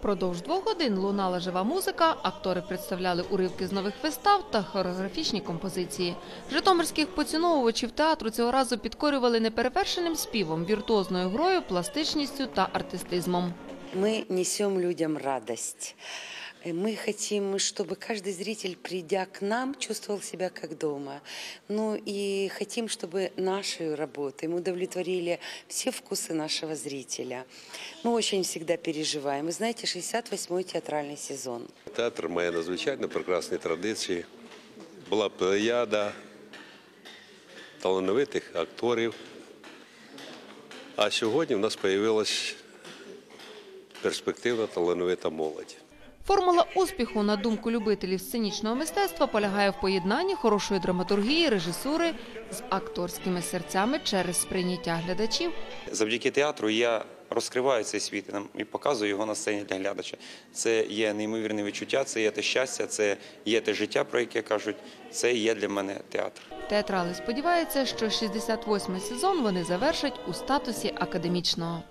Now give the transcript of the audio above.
Впродовж двох годин лунала жива музика, актори представляли уривки з нових вистав та хореографічні композиції. Житомирських поціновувачів театру цього разу підкорювали неперевершеним співом, віртуозною грою, пластичністю та артистизмом. Ми несемо людям радость. И Мы хотим, чтобы каждый зритель, придя к нам, чувствовал себя как дома. Ну и хотим, чтобы нашей работой мы удовлетворили все вкусы нашего зрителя. Мы очень всегда переживаем. Вы знаете, 68-й театральный сезон. Театр має надзвичайно прекрасні традиції. Була плеяда талановитих акторів. А сьогодні в нас з'явилась перспективна талановита молодь. Формула успіху, на думку любителів сценічного мистецтва, полягає в поєднанні хорошої драматургії, режисури з акторськими серцями через сприйняття глядачів. Завдяки театру я розкриваю цей світ і показую його на сцені для глядача. Це є неймовірне відчуття, це є те щастя, це є те життя, про яке кажуть. Це є для мене театр. Театрали сподіваються, що 68-й сезон вони завершать у статусі академічного.